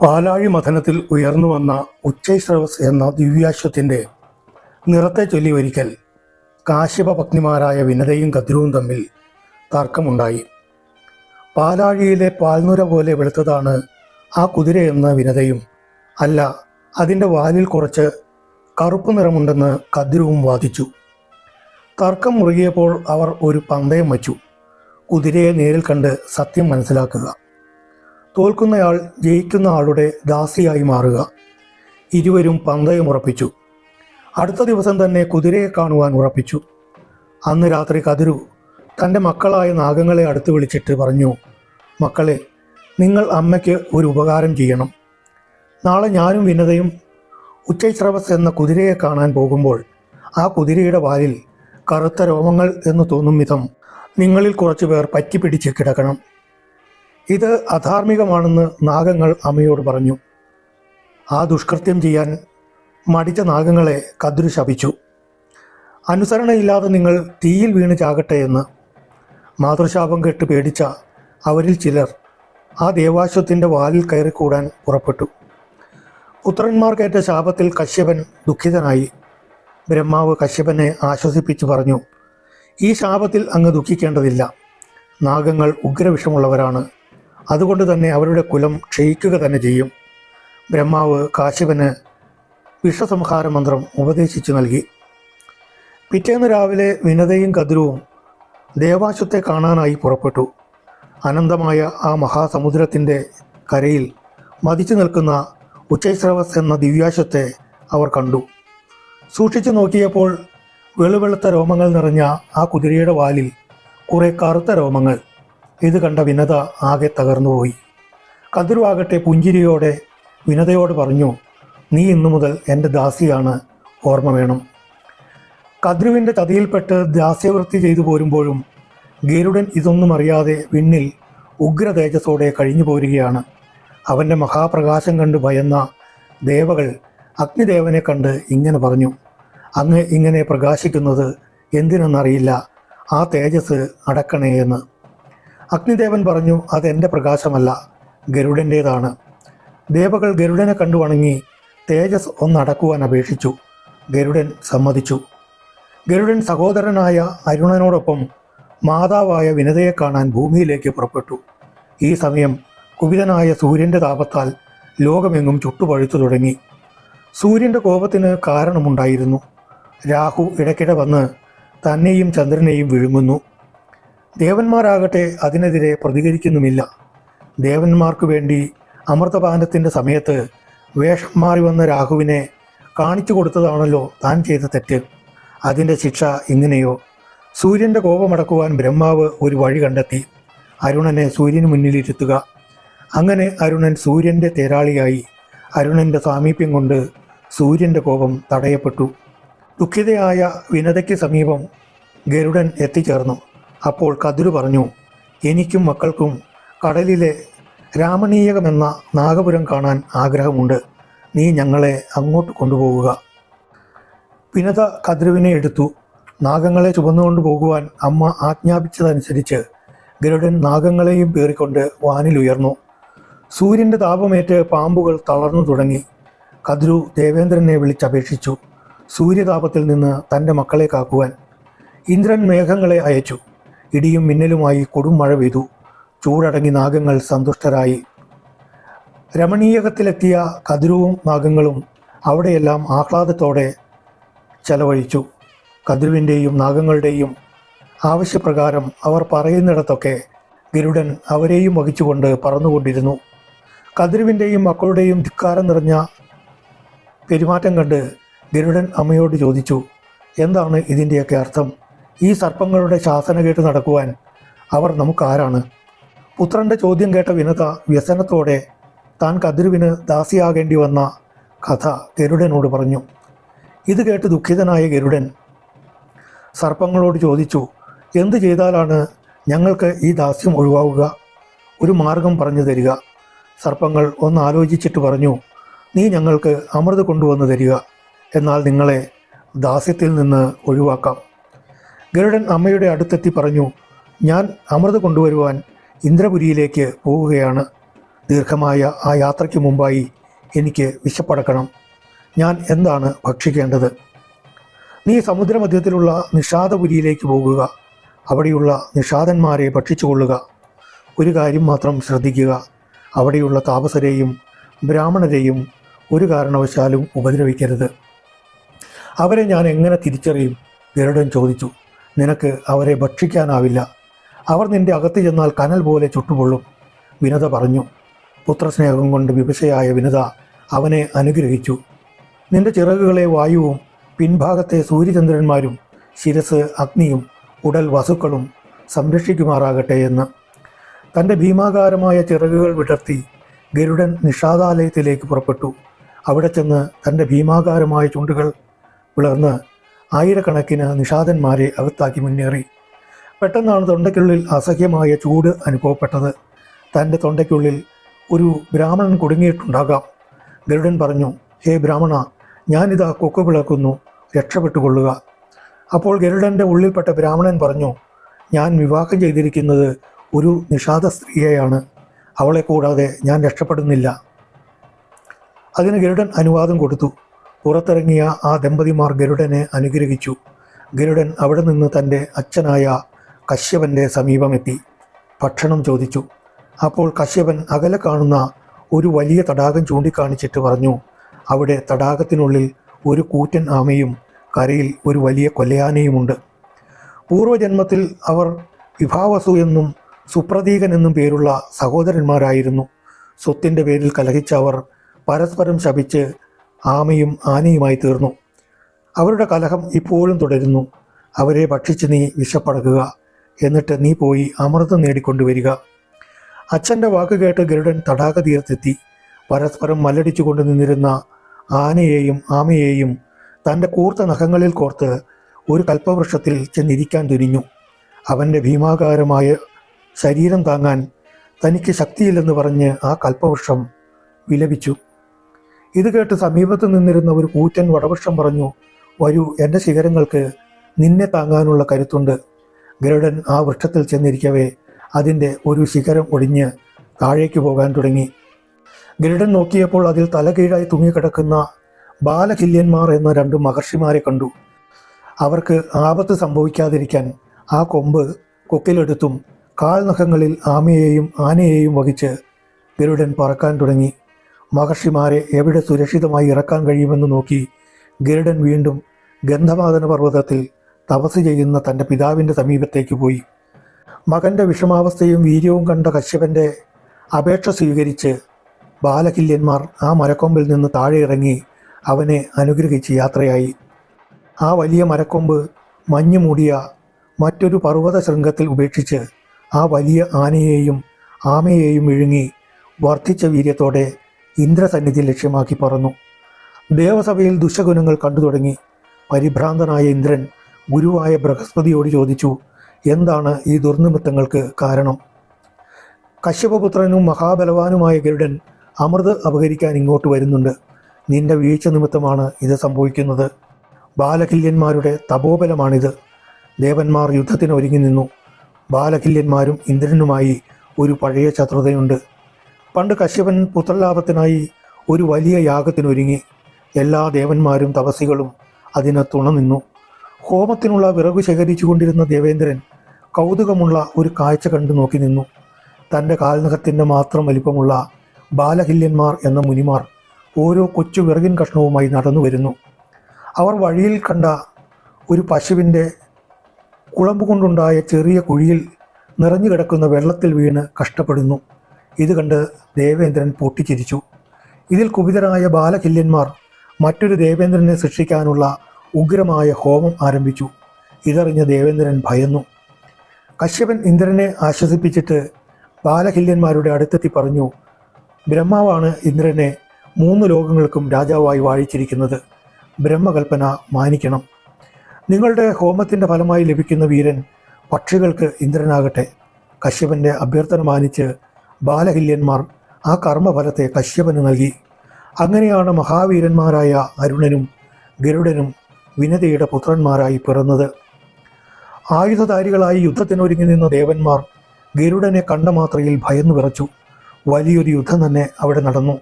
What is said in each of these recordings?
പാലാഴി മഥനത്തിൽ ഉയർന്നു വന്ന ഉച്ചൈസ്രവസ് എന്ന ദിവ്യാശ്വത്തിന്റെ നിറത്തെ ചൊല്ലി ഒരിക്കൽ കാശ്യപ പത്നിമാരായ വിനതയും കദ്രുവും തമ്മിൽ തർക്കമുണ്ടായി. പാലാഴിയിലെ പാൽനുര പോലെ വെളുത്തതാണ് ആ കുതിരയെന്ന് വിനതയും. അല്ല അതിന്റെ വാലിൽ കുറച്ച് കറുപ്പ് നിറമുണ്ടെന്ന് കദ്രുവും വാദിച്ചു. തർക്കം മുറുകിയപ്പോൾ അവർ ഒരു പന്തയം വച്ചു. കുതിരയെ നേരിൽ കണ്ട് സത്യം മനസ്സിലാക്കുക. തോൽക്കുന്നയാൾ ജയിക്കുന്ന ആളുടെ ദാസിയായി മാറുക. ഇരുവരും പന്തയം ഉറപ്പിച്ചു. അടുത്ത ദിവസം തന്നെ കുതിരയെ കാണുവാൻ ഉറപ്പിച്ചു. അന്ന് രാത്രി കതിരു തന്റെ മക്കളായ നാഗങ്ങളെ അടുത്ത് വിളിച്ചിട്ട് പറഞ്ഞു മക്കളെ നിങ്ങൾ അമ്മയ്ക്ക് ഒരു ഉപകാരം ചെയ്യണം. നാളെ ഞാനും വിനതയും ഉച്ചൈസ്രവസ് എന്ന കുതിരയെ കാണാൻ പോകുമ്പോൾ ആ കുതിരയുടെ വാലിൽ കറുത്ത രോമങ്ങൾ എന്ന് തോന്നും വിധം നിങ്ങളിൽ കുറച്ചുപേർ പറ്റി പറ്റിപ്പിടിച്ച് കിടക്കണം. ഇത് അധാർമികമാണെന്ന് നാഗങ്ങൾ അമ്മയോട് പറഞ്ഞു. ആ ദുഷ്കൃത്യം ചെയ്യാൻ മടിച്ച നാഗങ്ങളെ കദ്രു ശപിച്ചു. അനുസരണയില്ലാതെ നിങ്ങൾ തീയിൽ വീണ് ചാകട്ടെ എന്ന് മാതൃശാപം കെട്ട് പേടിച്ച അവരിൽ ചിലർ ആ ദേവാശ്വത്തിന്റെ വാലിൽ കയറിക്കൂടാൻ പുറപ്പെട്ടു. പുത്രന്മാർക്കേറ്റ ശാപത്തിൽ കശ്യപൻ ദുഃഖിതനായി. ബ്രഹ്മാവ് കശ്യപനെ ആശ്വസിപ്പിച്ചു പറഞ്ഞു ഈ ശാപത്തിൽ അങ്ങ് ദുഃഖിക്കേണ്ടതില്ല. നാഗങ്ങൾ ഉഗ്രവിഷമുള്ളവരാണ്. അതുകൊണ്ട് തന്നെ അവരുടെ കുലം ക്ഷയിക്കുക തന്നെ ചെയ്യും. ബ്രഹ്മാവ് കാശ്യപന് വിഷസംഹാര മന്ത്രം ഉപദേശിച്ചു നൽകി. പിറ്റേന്ന് രാവിലെ വിനതയും കതിരുവും ദേവാശത്തെ കാണാനായി പുറപ്പെട്ടു. അനന്തമായ ആ മഹാസമുദ്രത്തിന്റെ കരയിൽ മതിച്ചു നിൽക്കുന്ന ഉച്ചൈസ്രവസ് എന്ന ദിവ്യാശത്തെ അവർ കണ്ടു. സൂക്ഷിച്ചു നോക്കിയപ്പോൾ വെളുവെളുത്ത രോമങ്ങൾ നിറഞ്ഞ ആ കുതിരയുടെ വാലിൽ കുറേ കറുത്ത രോമങ്ങൾ. ഇത് കണ്ട വിനത ആകെ തകർന്നുപോയി കതിരുവാകട്ടെ പുഞ്ചിരിയോടെ വിനതയോട് പറഞ്ഞു നീ ഇന്നു മുതൽ എന്റെ ദാസിയാണ് ഓർമ്മ വേണം. കദ്രുവിന്റെ ചതിയിൽപ്പെട്ട് ദാസ്യവൃത്തി ചെയ്തു പോരുമ്പോഴും ഗരുഡൻ ഇതൊന്നും അറിയാതെ വിണ്ണിൽ ഉഗ്ര തേജസ്സോടെ കഴിഞ്ഞു പോരുകയാണ്. അവന്റെ മഹാപ്രകാശം കണ്ട് ഭയന്ന ദേവകൾ അഗ്നിദേവനെ കണ്ട് ഇങ്ങനെ പറഞ്ഞു അങ്ങ് ഇങ്ങനെ പ്രകാശിക്കുന്നത് എന്തിനെന്നറിയില്ല ആ തേജസ് അടക്കണേ എന്ന് അഗ്നിദേവൻ പറഞ്ഞു അത് എന്റെ പ്രകാശമല്ല ഗരുഡന്റേതാണ് ദേവകൾ ഗരുഡനെ കണ്ടു വണങ്ങി തേജസ് ഒന്നടക്കുവാൻ അപേക്ഷിച്ചു. ഗരുഡൻ സമ്മതിച്ചു. ഗരുഡൻ സഹോദരനായ അരുണനോടൊപ്പം മാതാവായ വിനതയെ കാണാൻ ഭൂമിയിലേക്ക് പുറപ്പെട്ടു. ഈ സമയം കുപിതനായ സൂര്യന്റെ താപത്താൽ ലോകമെങ്ങും ചുട്ടുപഴുത്തു തുടങ്ങി. സൂര്യന്റെ കോപത്തിന് കാരണമുണ്ടായിരുന്നു. രാഹു ഇടയ്ക്കിടെ വന്ന് തന്നെയും ചന്ദ്രനെയും വിഴുങ്ങുന്നു. ദേവന്മാരാകട്ടെ അതിനെതിരെ പ്രതികരിക്കുന്നുമില്ല. ദേവന്മാർക്ക് വേണ്ടി അമൃതപാനത്തിന്റെ സമയത്ത് വേഷം മാറി വന്ന രാഹുവിനെ കാണിച്ചു കൊടുത്തതാണല്ലോ താൻ ചെയ്ത തെറ്റ്. അതിന്റെ ശിക്ഷ ഇങ്ങനെയോ? സൂര്യന്റെ കോപമടക്കുവാൻ ബ്രഹ്മാവ് ഒരു വഴി കണ്ടെത്തി. അരുണനെ സൂര്യന് മുന്നിലിരുത്തുക. അങ്ങനെ അരുണൻ സൂര്യന്റെ തേരാളിയായി അരുണന്റെ സാമീപ്യം കൊണ്ട് സൂര്യന്റെ കോപം തടയപ്പെട്ടു. ദുഃഖിതയായ വിനതയ്ക്ക് സമീപം ഗരുഡൻ എത്തിച്ചേർന്നു. അപ്പോൾ കതിരു പറഞ്ഞു എനിക്കും മക്കൾക്കും കടലിലെ രാമണീയകമെന്ന നാഗപുരം കാണാൻ ആഗ്രഹമുണ്ട്. നീ ഞങ്ങളെ അങ്ങോട്ട് കൊണ്ടുപോകുക വിനത കതിരുവിനെ എടുത്തു. നാഗങ്ങളെ ചുമന്നുകൊണ്ട് പോകുവാൻ അമ്മ ആജ്ഞാപിച്ചതനുസരിച്ച് ഗരുഡൻ നാഗങ്ങളെയും പേറിക്കൊണ്ട് വാനിലുയർന്നു സൂര്യന്റെ താപമേറ്റ് പാമ്പുകൾ തളർന്നു തുടങ്ങി. കതിരു ദേവേന്ദ്രനെ വിളിച്ചപേക്ഷിച്ചു. സൂര്യതാപത്തിൽ നിന്ന് തന്റെ മക്കളെ കാക്കുവാൻ ഇന്ദ്രൻ മേഘങ്ങളെ അയച്ചു. ഇടിയും മിന്നലുമായി കൊടും മഴ പെയ്തു. ചൂടടങ്ങി നാഗങ്ങൾ സന്തുഷ്ടരായി. രമണീയകത്തിലെത്തിയ കതിരുവും നാഗങ്ങളും അവിടെയെല്ലാം ആഹ്ലാദത്തോടെ ചെലവഴിച്ചു. കതിരുവിന്റെയും നാഗങ്ങളുടെയും ആവശ്യപ്രകാരം അവർ പറയുന്നിടത്തൊക്കെ ഗരുഡൻ അവരെയും വഹിച്ചുകൊണ്ട് പറന്നുകൊണ്ടിരുന്നു. കതിരുവിന്റെയും മക്കളുടെയും ധിക്കാരം നിറഞ്ഞ പെരുമാറ്റം കണ്ട് ഗരുഡൻ അമ്മയോട് ചോദിച്ചു എന്താണ് ഇതിന്റെയൊക്കെ അർത്ഥം? ഈ സർപ്പങ്ങളുടെ ശാസന കേട്ട് നടക്കുവാൻ അവർ നമുക്കാരാണ്. പുത്രന്റെ ചോദ്യം കേട്ട വിനത വ്യസനത്തോടെ താൻ കതിരുവിന് ദാസിയാകേണ്ടി വന്ന കഥ ഗരുഡനോട് പറഞ്ഞു. ഇത് കേട്ട് ദുഃഖിതനായ ഗരുഡൻ സർപ്പങ്ങളോട് ചോദിച്ചു എന്തു ചെയ്താലാണ് ഞങ്ങൾക്ക് ഈ ദാസ്യം ഒഴിവാവുക? ഒരു മാർഗം പറഞ്ഞു തരിക. സർപ്പങ്ങൾ ഒന്ന് ആലോചിച്ചിട്ട് പറഞ്ഞു നീ ഞങ്ങൾക്ക് അമൃത് കൊണ്ടുവന്ന് തരിക. എന്നാൽ നിങ്ങളെ ദാസ്യത്തിൽ നിന്ന് ഒഴിവാക്കാം. ഗരുഡൻ അമ്മയുടെ അടുത്തെത്തി പറഞ്ഞു ഞാൻ അമൃത് കൊണ്ടുവരുവാൻ ഇന്ദ്രപുരിയിലേക്ക് പോവുകയാണ്. ദീർഘമായ ആ യാത്രയ്ക്ക് മുമ്പായി എനിക്ക് വിശപ്പടക്കണം. ഞാൻ എന്താണ് ഭക്ഷിക്കേണ്ടത്? നീ സമുദ്രമധ്യത്തിലുള്ള നിഷാദപുരിയിലേക്ക് പോകുക. അവിടെയുള്ള നിഷാദന്മാരെ ഭക്ഷിച്ചുകൊള്ളുക. ഒരു കാര്യം മാത്രം ശ്രദ്ധിക്കുക. അവിടെയുള്ള താപസരെയും ബ്രാഹ്മണരെയും ഒരു കാരണവശാലും ഉപദ്രവിക്കരുത്. അവരെ ഞാൻ എങ്ങനെ തിരിച്ചറിയും? ഗരുഡൻ ചോദിച്ചു. നിനക്ക് അവരെ ഭക്ഷിക്കാനാവില്ല. അവർ നിന്റെ അകത്ത് ചെന്നാൽ കനൽ പോലെ ചുട്ടുപൊള്ളും. വിനത പറഞ്ഞു പുത്രസ്നേഹം കൊണ്ട് വിവശയായ വിനത അവനെ അനുഗ്രഹിച്ചു. നിന്റെ ചിറകുകളെ വായുവും പിൻഭാഗത്തെ സൂര്യചന്ദ്രന്മാരും ശിരസ് അഗ്നിയും ഉടൽ വസുക്കളും സംരക്ഷിക്കുമാറാകട്ടെ എന്ന്. തന്റെ ഭീമാകാരമായ ചിറകുകൾ വിടർത്തി ഗരുഡൻ നിഷാദാലയത്തിലേക്ക് പുറപ്പെട്ടു. അവിടെ ചെന്ന് തന്റെ ഭീമാകാരമായ ചുണ്ടുകൾ പിളർന്ന് ആയിരക്കണക്കിന് നിഷാദന്മാരെ അകത്താക്കി മുന്നേറി. പെട്ടെന്നാണ് തൊണ്ടയ്ക്കുള്ളിൽ അസഹ്യമായ ചൂട് അനുഭവപ്പെട്ടത്. തന്റെ തൊണ്ടയ്ക്കുള്ളിൽ ഒരു ബ്രാഹ്മണൻ കുടുങ്ങിയിട്ടുണ്ടാകാം. ഗരുഡൻ പറഞ്ഞു ഹേ ബ്രാഹ്മണ ഞാനിതാ കൊക്കു പിളക്കുന്നു. രക്ഷപ്പെട്ടുകൊള്ളുക. അപ്പോൾ ഗരുഡന്റെ ഉള്ളിൽപ്പെട്ട ബ്രാഹ്മണൻ പറഞ്ഞു ഞാൻ വിവാഹം ചെയ്തിരിക്കുന്നത് ഒരു നിഷാദ സ്ത്രീയെയാണ്. അവളെ കൂടാതെ ഞാൻ രക്ഷപ്പെടുന്നില്ല. അതിന് ഗരുഡൻ അനുവാദം കൊടുത്തു. പുറത്തിറങ്ങിയ ആ ദമ്പതിമാർ ഗരുഡനെ അനുഗ്രഹിച്ചു. ഗരുഡൻ അവിടെ നിന്ന് തന്റെ അച്ഛനായ കശ്യപന്റെ സമീപമെത്തി ഭക്ഷണം ചോദിച്ചു. അപ്പോൾ കശ്യപൻ അകലെ കാണുന്ന ഒരു വലിയ തടാകം ചൂണ്ടിക്കാണിച്ചിട്ട് പറഞ്ഞു അവിടെ തടാകത്തിനുള്ളിൽ ഒരു കൂറ്റൻ ആമയും കരയിൽ ഒരു വലിയ കൊലയാനയുമുണ്ട്. പൂർവജന്മത്തിൽ അവർ വിഭാവസു എന്നും സുപ്രതീകൻ എന്നും പേരുള്ള സഹോദരന്മാരായിരുന്നു. സ്വത്തിന്റെ പേരിൽ കലഹിച്ച അവർ പരസ്പരം ശപിച്ച് ആമയും ആനയുമായി തീർന്നു. അവരുടെ കലഹം ഇപ്പോഴും തുടരുന്നു. അവരെ ഭക്ഷിച്ച് നീ വിശപ്പടക്കുക എന്നിട്ട് നീ പോയി അമൃതം നേടിക്കൊണ്ടുവരിക. അച്ഛന്റെ വാക്ക് കേട്ട് ഗരുഡൻ തടാക തീരത്തെത്തി പരസ്പരം മല്ലടിച്ചുകൊണ്ട് നിന്നിരുന്ന ആനയെയും ആമയെയും തന്റെ കൂർത്ത നഖങ്ങളിൽ കോർത്ത് ഒരു കൽപ്പവൃക്ഷത്തിൽ ചെന്നിരിക്കാൻ തുനിഞ്ഞു. അവന്റെ ഭീമാകാരമായ ശരീരം താങ്ങാൻ തനിക്ക് ശക്തിയില്ലെന്ന് പറഞ്ഞ് ആ കൽപ്പവൃക്ഷം വിലപിച്ചു. ഇത് കേട്ട് സമീപത്ത് നിന്നിരുന്ന ഒരു കൂറ്റൻ വടവൃക്ഷം പറഞ്ഞു വരൂ എന്റെ ശിഖരങ്ങൾക്ക് നിന്നെ താങ്ങാനുള്ള കരുത്തുണ്ട്. ഗരുഡൻ ആ വൃക്ഷത്തിൽ ചെന്നിരിക്കവേ അതിന്റെ ഒരു ശിഖരം ഒടിഞ്ഞ് താഴേക്ക് പോകാൻ തുടങ്ങി. ഗരുഡൻ നോക്കിയപ്പോൾ അതിൽ തലകീഴായി തൂങ്ങിക്കിടക്കുന്ന ബാലകില്യന്മാർ എന്ന രണ്ട് മഹർഷിമാരെ കണ്ടു. അവർക്ക് ആപത്ത് സംഭവിക്കാതിരിക്കാൻ ആ കൊമ്പ് കൊക്കിലെടുത്തും കാൽനഖങ്ങളിൽ ആമയെയും ആനയെയും വഹിച്ച് ഗരുഡൻ പറക്കാൻ തുടങ്ങി. മഹർഷിമാരെ എവിടെ സുരക്ഷിതമായി ഇറക്കാൻ കഴിയുമെന്ന് നോക്കി ഗരുഡൻ വീണ്ടും ഗന്ധവാദന പർവതത്തിൽ തപസ് ചെയ്യുന്ന തന്റെ പിതാവിന്റെ സമീപത്തേക്ക് പോയി. മകന്റെ വിഷമാവസ്ഥയും വീര്യവും കണ്ട കശ്യപന്റെ അപേക്ഷ സ്വീകരിച്ച് ബാലകില്യന്മാർ ആ മരക്കൊമ്പിൽ നിന്ന് താഴെ ഇറങ്ങി അവനെ അനുഗ്രഹിച്ച് യാത്രയായി. ആ വലിയ മരക്കൊമ്പ് മഞ്ഞു മൂടിയ മറ്റൊരു പർവത ശൃംഗത്തിൽ ഉപേക്ഷിച്ച് ആ വലിയ ആനയെയും ആമയെയും വിഴുങ്ങി വർദ്ധിച്ച വീര്യത്തോടെ ഇന്ദ്രസന്നിധി ലക്ഷ്യമാക്കി പറന്നു. ദേവസഭയിൽ ദുശഗുണങ്ങൾ കണ്ടു തുടങ്ങി. പരിഭ്രാന്തനായ ഇന്ദ്രൻ ഗുരുവായ ബൃഹസ്പതിയോട് ചോദിച്ചു എന്താണ് ഈ ദുർനിമിത്തങ്ങൾക്ക് കാരണം? കശ്യപപുത്രനും മഹാബലവാനുമായ ഗരുഡൻ അമൃത് അപഹരിക്കാൻ ഇങ്ങോട്ട് വരുന്നുണ്ട്. നിന്റെ വീഴ്ച നിമിത്തമാണ് ഇത് സംഭവിക്കുന്നത്. ബാലകില്യന്മാരുടെ തപോബലമാണിത്. ദേവന്മാർ യുദ്ധത്തിന് ഒരുങ്ങി നിന്നു. ബാലകില്യന്മാരും ഇന്ദ്രനുമായി ഒരു പഴയ ശത്രുതയുണ്ട്. പണ്ട് കശ്യപൻ പുത്രലാഭത്തിനായി ഒരു വലിയ യാഗത്തിനൊരുങ്ങി. എല്ലാ ദേവന്മാരും തപസികളും അതിന് തുണ നിന്നു. ഹോമത്തിനുള്ള വിറകു ശേഖരിച്ചു കൊണ്ടിരുന്ന ദേവേന്ദ്രൻ കൗതുകമുള്ള ഒരു കാഴ്ച കണ്ടു നോക്കി നിന്നു. തന്റെ കാൽനഖത്തിന്റെ മാത്രം വലിപ്പമുള്ള ബാലഹില്യന്മാർ എന്ന മുനിമാർ ഓരോ കൊച്ചു വിറകിൻ കഷ്ണവുമായി നടന്നു വരുന്നു. അവർ വഴിയിൽ കണ്ട ഒരു പശുവിന്റെ കുളമ്പ് കൊണ്ടുണ്ടായ ചെറിയ കുഴിയിൽ നിറഞ്ഞു കിടക്കുന്ന വെള്ളത്തിൽ വീണ് കഷ്ടപ്പെടുന്നു. ഇത് കണ്ട് ദേവേന്ദ്രൻ പൊട്ടിച്ചിരിച്ചു. ഇതിൽ കുപിതരായ ബാലകില്യന്മാർ മറ്റൊരു ദേവേന്ദ്രനെ സൃഷ്ടിക്കാനുള്ള ഉഗ്രമായ ഹോമം ആരംഭിച്ചു. ഇതറിഞ്ഞ ദേവേന്ദ്രൻ ഭയന്നു. കശ്യപൻ ഇന്ദ്രനെ ആശ്വസിപ്പിച്ചിട്ട് ബാലകില്യന്മാരുടെ അടുത്തെത്തി പറഞ്ഞു ബ്രഹ്മാവാണ് ഇന്ദ്രനെ മൂന്ന് ലോകങ്ങൾക്കും രാജാവായി വാഴിച്ചിരിക്കുന്നത്. ബ്രഹ്മകൽപ്പന മാനിക്കണം. നിങ്ങളുടെ ഹോമത്തിന്റെ ഫലമായി ലഭിക്കുന്ന വീരൻ പക്ഷികൾക്ക് ഇന്ദ്രനാകട്ടെ. കശ്യപന്റെ അഭ്യർത്ഥന മാനിച്ച് ബാലഹില്യന്മാർ ആ കർമ്മഫലത്തെ കശ്യപന് നൽകി. അങ്ങനെയാണ് മഹാവീരന്മാരായ അരുണനും ഗരുഡനും വിനതയുടെ പുത്രന്മാരായി പിറന്നത്. ആയുധധാരികളായി യുദ്ധത്തിനൊരുങ്ങി നിന്ന ദേവന്മാർ ഗരുഡനെ കണ്ട മാത്രയിൽ ഭയന്നു വിറച്ചു. വലിയൊരു യുദ്ധം തന്നെ അവിടെ നടന്നു.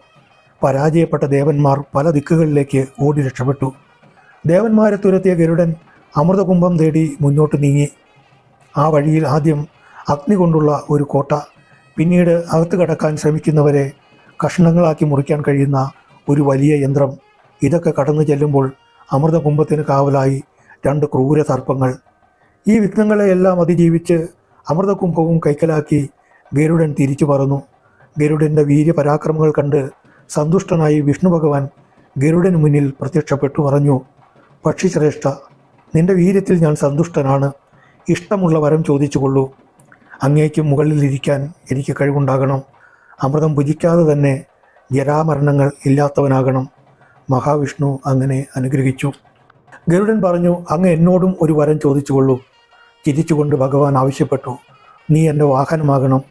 പരാജയപ്പെട്ട ദേവന്മാർ പല ദിക്കുകളിലേക്ക് ഓടി രക്ഷപ്പെട്ടു. ദേവന്മാരെ തുരത്തിയ ഗരുഡൻ അമൃതകുംഭം തേടി മുന്നോട്ട് നീങ്ങി. ആ വഴിയിൽ ആദ്യം അഗ്നി കൊണ്ടുള്ള ഒരു കോട്ട പിന്നീട് അകത്ത് കടക്കാൻ ശ്രമിക്കുന്നവരെ കഷ്ണങ്ങളാക്കി മുറിക്കാൻ കഴിയുന്ന ഒരു വലിയ യന്ത്രം. ഇതൊക്കെ കടന്നു ചെല്ലുമ്പോൾ അമൃതകുംഭത്തിന് കാവലായി രണ്ട് ക്രൂര സർപ്പങ്ങൾ ഈ വിഘ്നങ്ങളെയെല്ലാം അതിജീവിച്ച് അമൃതകുംഭവും കൈക്കലാക്കി ഗരുഡൻ തിരിച്ചു പറന്നു. ഗരുഡന്റെ വീര്യപരാക്രമങ്ങൾ കണ്ട് സന്തുഷ്ടനായി വിഷ്ണു ഭഗവാൻ ഗരുഡന് മുന്നിൽ പ്രത്യക്ഷപ്പെട്ടു പറഞ്ഞു പക്ഷിശ്രേഷ്ഠ നിന്റെ വീര്യത്തിൽ ഞാൻ സന്തുഷ്ടനാണ്. ഇഷ്ടമുള്ള വരം ചോദിച്ചുകൊള്ളൂ. അങ്ങേക്ക് മുകളിലിരിക്കാൻ എനിക്ക് കഴിവുണ്ടാകണം. അമൃതം ഭുജിക്കാതെ തന്നെ ജരാമരണങ്ങൾ ഇല്ലാത്തവനാകണം. മഹാവിഷ്ണു അങ്ങനെ അനുഗ്രഹിച്ചു. ഗരുഡൻ പറഞ്ഞു അങ്ങ് എന്നോടും ഒരു വരം ചോദിച്ചുകൊള്ളൂ. ചിരിച്ചുകൊണ്ട് ഭഗവാൻ ആവശ്യപ്പെട്ടു. നീ എന്റെ വാഹനമാകണം.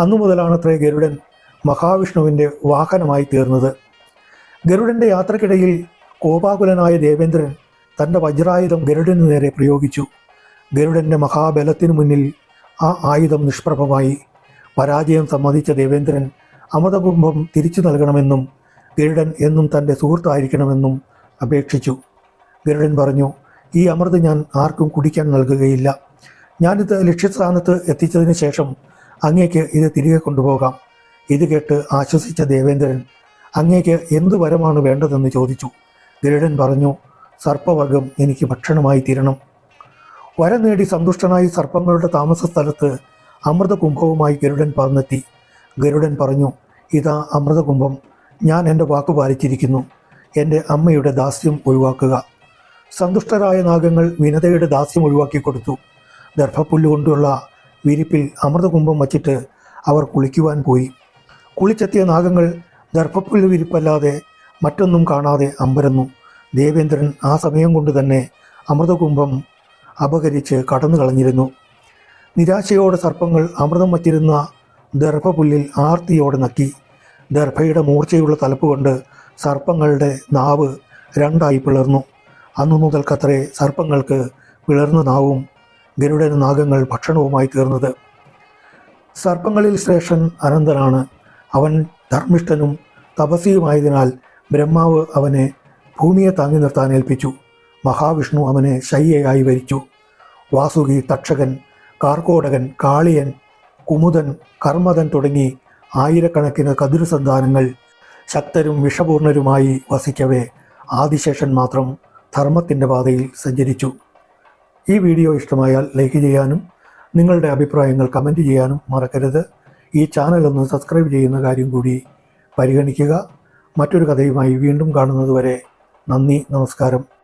അന്നു മുതലാണത്രേ ഗരുഡൻ മഹാവിഷ്ണുവിന്റെ വാഹനമായി തീർന്നത്. ഗരുഡന്റെ യാത്രക്കിടയിൽ കോപാകുലനായ ദേവേന്ദ്രൻ തന്റെ വജ്രായുധം ഗരുഡനു നേരെ പ്രയോഗിച്ചു. ഗരുഡന്റെ മഹാബലത്തിനു മുന്നിൽ ആ ആയുധം നിഷ്പ്രഭമായി. പരാജയം സമ്മതിച്ച ദേവേന്ദ്രൻ അമൃതകുംഭം തിരിച്ചു നൽകണമെന്നും ഗരുഡൻ എന്നും തന്റെ സുഹൃത്തായിരിക്കണമെന്നും അപേക്ഷിച്ചു. ഗരുഡൻ പറഞ്ഞു ഈ അമൃത് ഞാൻ ആർക്കും കുടിക്കാൻ നൽകുകയില്ല. ഞാനിത് ലക്ഷ്യസ്ഥാനത്ത് എത്തിച്ചതിന് ശേഷം അങ്ങേക്ക് ഇത് തിരികെ കൊണ്ടുപോകാം. ഇത് കേട്ട് ആശ്വസിച്ച ദേവേന്ദ്രൻ അങ്ങേക്ക് എന്തു വരമാണ് വേണ്ടതെന്ന് ചോദിച്ചു. ഗരുഡൻ പറഞ്ഞു സർപ്പവർഗം എനിക്ക് ഭക്ഷണമായി തീരണം. വരം നേടി സന്തുഷ്ടനായി സർപ്പങ്ങളുടെ താമസ സ്ഥലത്ത് അമൃതകുംഭവുമായി ഗരുഡൻ പറന്നെത്തി. ഗരുഡൻ പറഞ്ഞു ഇതാ അമൃതകുംഭം. ഞാൻ എന്റെ വാക്ക് പാലിച്ചിരിക്കുന്നു. എന്റെ അമ്മയുടെ ദാസ്യം ഒഴിവാക്കുക. സന്തുഷ്ടരായ നാഗങ്ങൾ വിനതയുടെ ദാസ്യം ഒഴിവാക്കി കൊടുത്തു. ദർഭപ്പുല്ലുകൊണ്ടുള്ള വിരിപ്പിൽ അമൃതകുംഭം വച്ചിട്ട് അവർ കുളിക്കുവാൻ പോയി. കുളിച്ചെത്തിയ നാഗങ്ങൾ ദർഭപ്പുല്ല് വിരിപ്പല്ലാതെ മറ്റൊന്നും കാണാതെ അമ്പരന്നു. ദേവേന്ദ്രൻ ആ സമയം കൊണ്ട് തന്നെ അമൃതകുംഭം അപകരിച്ച് കടന്നു കളഞ്ഞിരുന്നു. നിരാശയോടെ സർപ്പങ്ങൾ അമൃതം വച്ചിരുന്ന ദർഭപുല്ലിൽ ആർത്തിയോടെ നക്കി. ദർഭയുടെ മൂർച്ചയുള്ള തലപ്പുകൊണ്ട് സർപ്പങ്ങളുടെ നാവ് രണ്ടായി പിളർന്നു. അന്നു മുതൽക്കത്രേ സർപ്പങ്ങൾക്ക് പിളർന്ന നാവും ഗരുഡൻ നാഗങ്ങൾ ഭക്ഷണവുമായി തീർന്നത്. സർപ്പങ്ങളിൽ ശ്രേഷ്ഠൻ അനന്തനാണ്. അവൻ ധർമ്മിഷ്ഠനും തപസ്വിയുമായതിനാൽ ബ്രഹ്മാവ് അവനെ ഭൂമിയെ താങ്ങി നിർത്താൻ ഏൽപ്പിച്ചു. മഹാവിഷ്ണു അവനെ ശയ്യയായി വരിച്ചു. വാസുകി തക്ഷകൻ കാർക്കോടകൻ കാളിയൻ കുമുദൻ കർമ്മദൻ തുടങ്ങി ആയിരക്കണക്കിന് കതിരു സന്താനങ്ങൾ ശക്തരും വിഷപൂർണരുമായി വസിക്കവേ. ആദിശേഷൻ മാത്രം ധർമ്മത്തിന്റെ പാതയിൽ സഞ്ചരിച്ചു. ഈ വീഡിയോ ഇഷ്ടമായാൽ ലൈക്ക് ചെയ്യാനും നിങ്ങളുടെ അഭിപ്രായങ്ങൾ കമന്റ് ചെയ്യാനും മറക്കരുത്. ഈ ചാനൽ ഒന്ന് സബ്സ്ക്രൈബ് ചെയ്യുന്ന കാര്യം കൂടി പരിഗണിക്കുക. മറ്റൊരു കഥയുമായി വീണ്ടും കാണുന്നതുവരെ നന്ദി നമസ്കാരം.